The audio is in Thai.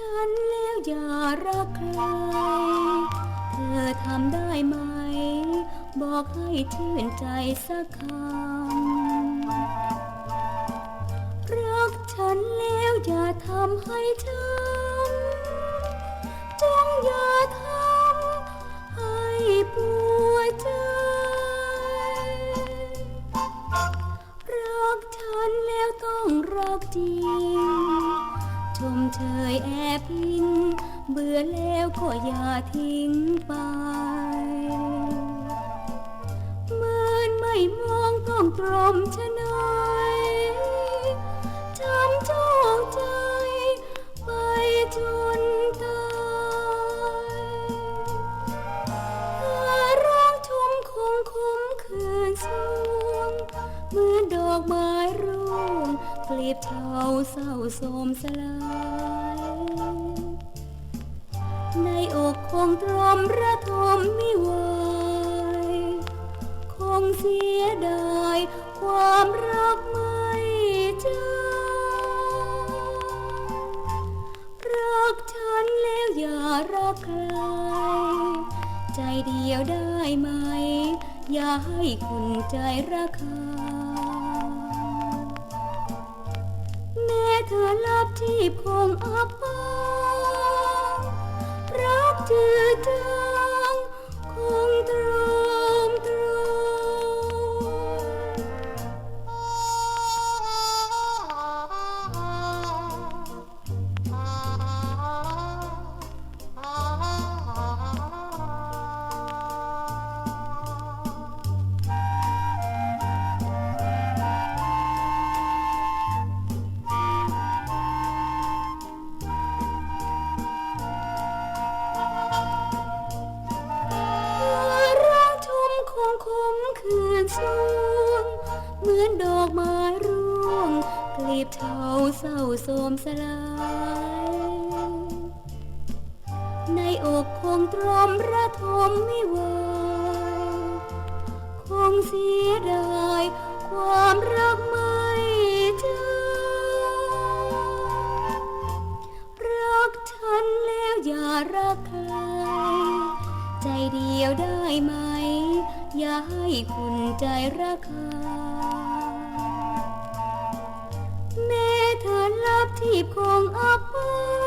ฉันแล้วอย่ารักใคร เธอทำได้ไหม บอกให้ชื่นใจสักคำ รักฉันแล้วอย่าทำให้ช้ำจงอย่าทำให้ปวดใจ รักฉันแล้วต้องรักจริง ชมเชยแอบอิง เบื่อแล้วก็อย่าทิ้งไปเมือนไม่มองต้องตรมชะนอยช้ำจองใจไปจนตายถ้าร้องชมคงคมคืนสวงเหมือนดอกไม้ งกลีบเทาเศร้าโศมสลาย ในอกคงตรมระทมมิไหวคงเสียดายความรักไม่จารักฉันแล้วอย่ารักใคร ใจเดียวได้ไหม อย่าให้คุณใจราคาแเธอลับที่พงอับปองรักเธอเธอ สูง เหมือนดอกไม้ร่วงกลีบเทาเศร้าโศมสลาย ในอกคงตรมระทมไม่ไหวคงเสียดาย ย่าให้คุณใจราคา แม้เธอลับที่คงอับปา